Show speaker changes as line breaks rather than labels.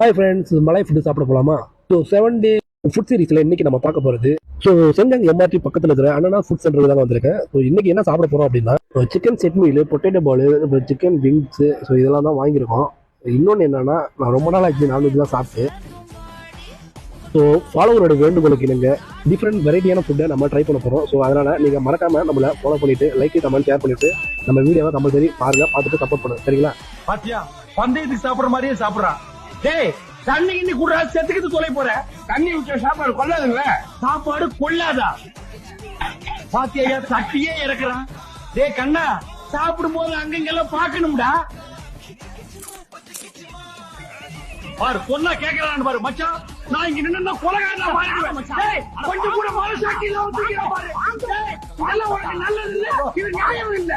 Hi friends மலை food சாப்பிட போலாமா? ஸோ செவன் டே ஃபுட் சீரிஸ்ல இன்னைக்கு நம்ம பார்க்க போறது. ஸோ செஞ்சாங்க எம்ஆர்டி பக்கத்துல இருக்கிற அண்ணனா ஃபுட் சென்டருக்கு தான் வந்திருக்கேன். ஸோ இன்னைக்கு என்ன சாப்பிட போறோம் அப்படின்னா chicken set meal potato ball chicken wings so இதெல்லாம் தான் வாங்கியிருக்கோம். இன்னொன்று என்னன்னா நான் ரொம்ப நாள் ஆச்சு நான்வெஜ்லாம் சாப்பிட்டு ஸோ ஃபாலோவரோட வேண்டுகோளுக்கு இணங்க டிஃப்ரெண்ட் வெரைட்டியான ஃபுட்டை நம்ம ட்ரை பண்ண போகிறோம் ஸோ அதனால் நீங்கள் மறக்காமல் நம்மளை ஃபாலோ பண்ணிட்டு லைக் கமெண்ட் ஷேர் பண்ணிட்டு நம்ம வீடியோவை கம்பல்சரி பாருங்க பார்த்துட்டு சப்போர்ட் பண்ணுங்க. சரிங்களா?
பாத்தியா? பந்தயத்துக்கு சாப்பிட்ற மாதிரியே சாப்பிட்றான். டேய் தண்ணி கிண்ணி கூட செத்துக்கிட்டு தொலை போற. தண்ணி விட்ட சாப்பாடு கொள்ளாதுல்ல சாப்பாடு கொள்ளாதா? பாத்தியா தட்டியே இறக்குறான். டேய் கண்ணா சாப்பிடும் போது அங்கங்கெல்லாம் பாக்கணும்டா பாரு சொன்னா கேக்குறான்னு பாரு மச்சான். நான் இங்க நின்னு கொலகாரனா டேய், கொஞ்சம் கூட மனசாட்சி இல்லாம தூக்கிறா பாரு இதெல்லாம் உனக்கு நல்லது இல்ல. இது நியாயம் இல்ல.